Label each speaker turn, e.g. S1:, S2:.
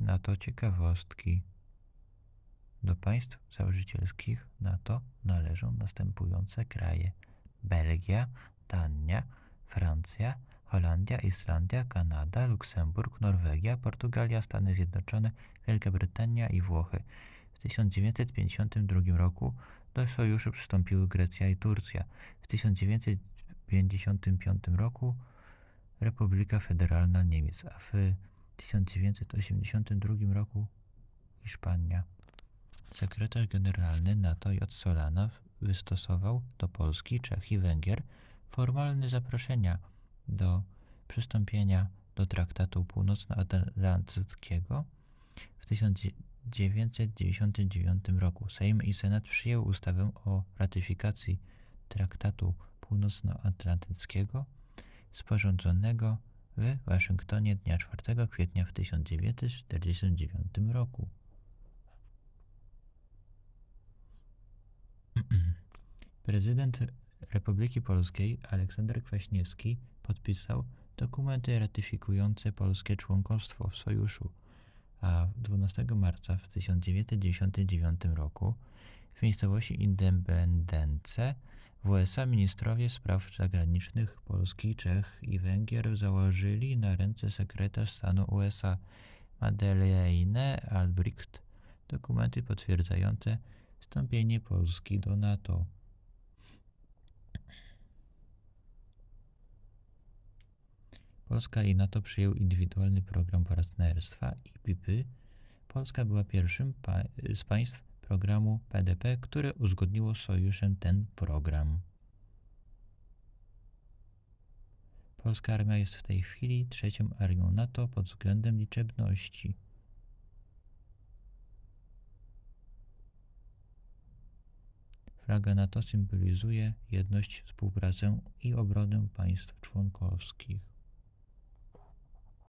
S1: NATO ciekawostki. Do państw założycielskich NATO należą następujące kraje: Belgia, Dania, Francja, Holandia, Islandia, Kanada, Luksemburg, Norwegia, Portugalia, Stany Zjednoczone, Wielka Brytania i Włochy. W 1952 roku do sojuszu przystąpiły Grecja i Turcja. W 1955 roku Republika Federalna Niemiec, a w 1982 roku Hiszpania. Sekretarz generalny NATO J. Solana wystosował do Polski, Czech i Węgier formalne zaproszenia do przystąpienia do Traktatu Północnoatlantyckiego w 1999 roku. Sejm i Senat przyjęły ustawę o ratyfikacji Traktatu Północnoatlantyckiego sporządzonego w Waszyngtonie dnia 4 kwietnia w 1949 roku. Prezydent Republiki Polskiej Aleksander Kwaśniewski podpisał dokumenty ratyfikujące polskie członkostwo w sojuszu, a 12 marca w 1999 roku w miejscowości Independence w USA ministrowie spraw zagranicznych Polski, Czech i Węgier założyli na ręce sekretarz stanu USA Madeleine Albright dokumenty potwierdzające wstąpienie Polski do NATO. Polska i NATO przyjęły indywidualny program partnerstwa IPP. Polska była pierwszym pa z państw programu PDP, które uzgodniło z sojuszem ten program. Polska armia jest w tej chwili trzecią armią NATO pod względem liczebności. Flaga NATO symbolizuje jedność, współpracę i obronę państw członkowskich.